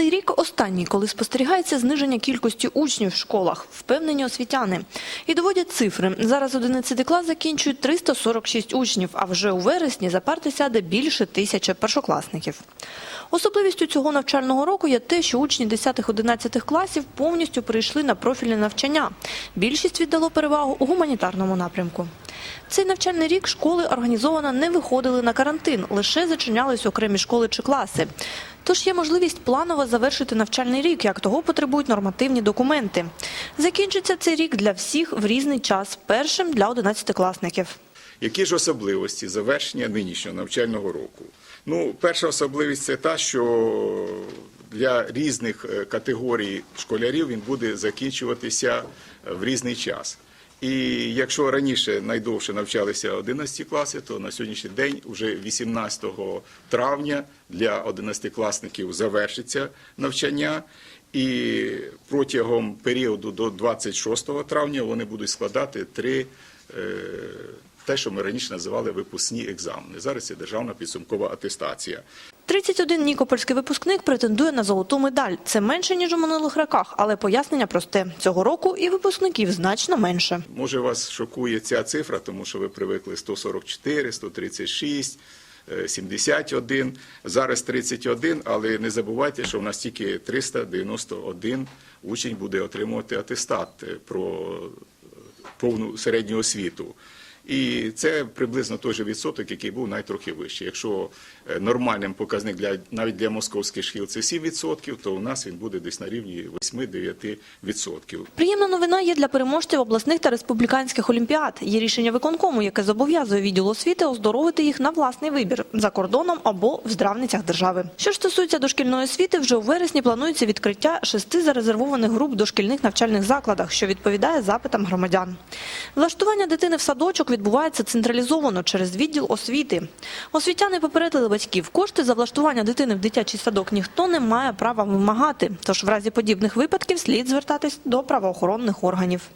Цей рік останній, коли спостерігається зниження кількості учнів в школах, впевнені освітяни. І доводять цифри. Зараз 11 клас закінчують 346 учнів, а вже у вересні за парти сяде більше тисячі першокласників. Особливістю цього навчального року є те, що учні 10-11 класів повністю перейшли на профільне навчання. Більшість віддало перевагу у гуманітарному напрямку. Цей навчальний рік школи організовано не виходили на карантин, лише зачинялись окремі школи чи класи. Тож є можливість планово завершити навчальний рік, як того потребують нормативні документи. Закінчиться цей рік для всіх в різний час, першим для 11-класників. Які ж особливості завершення нинішнього навчального року? Ну, перша особливість це та, що для різних е, категорій школярів він буде закінчуватися в різний час. І якщо раніше найдовше навчалися 11 класи, то на сьогоднішній день, вже 18 травня, для 11-класників завершиться навчання. І протягом періоду до 26 травня вони будуть складати три е, те, що ми раніше називали випускні екзамени. Зараз це державна підсумкова атестація. 31 нікопольський випускник претендує на золоту медаль. Це менше, ніж у минулих роках, але пояснення просте. Цього року і випускників значно менше. Може, вас шокує ця цифра, тому що ви привикли 144, 136, е, 71, зараз 31, але не забувайте, що в нас тільки 391 учень буде отримувати атестат е, про повну середню освіту. І це приблизно той же відсоток, який був найтрохи вищий. Якщо е, нормальним показник для навіть для московських шкіл це 7%, то у нас він буде десь на рівні 8-9%. Приємна новина є для переможців обласних та республіканських олімпіад. Є рішення виконкому, яке зобов'язує відділ освіти оздоровити їх на власний вибір за кордоном або в здравницях держави. Що ж стосується дошкільної освіти, вже у вересні планується відкриття шести зарезервованих груп дошкільних навчальних закладах, що відповідає запитам громадян. Влаштування дитини в садочок відбувається централізовано через відділ освіти. Освітяни попередили батьків, кошти за влаштування дитини в дитячий садок ніхто не має права вимагати. Тож в разі подібних випадків слід звертатись до правоохоронних органів.